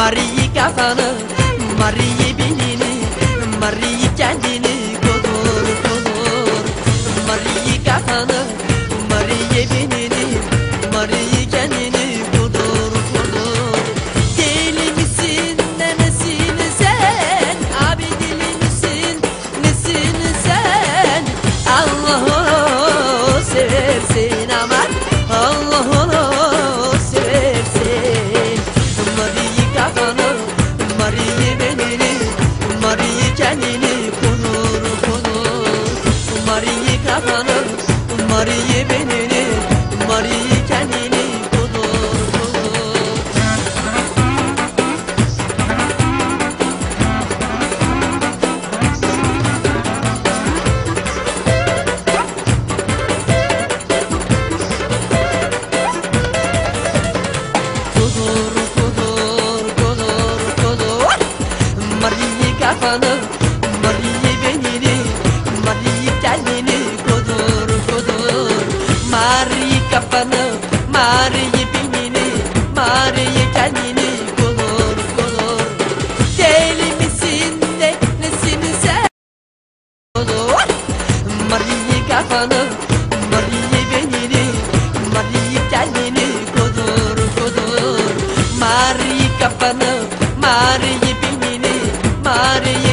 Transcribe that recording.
Mari'yi kazanır Mari'yi bir kendini Konur konur. Mari'yi kafanı Mari'yi belini kafanı. Mari'yi benini Mari'yi kendini kudur kudur. Mari'yi kafanı Mari'yi benini Mari'yi kendini kudur kudur. Deli misin de nesin sen? Kudur. Mari'yi kafanı Mari'yi benini Mari'yi kendini kudur kudur. Mari'yi kafanı Mari'yi ஆறு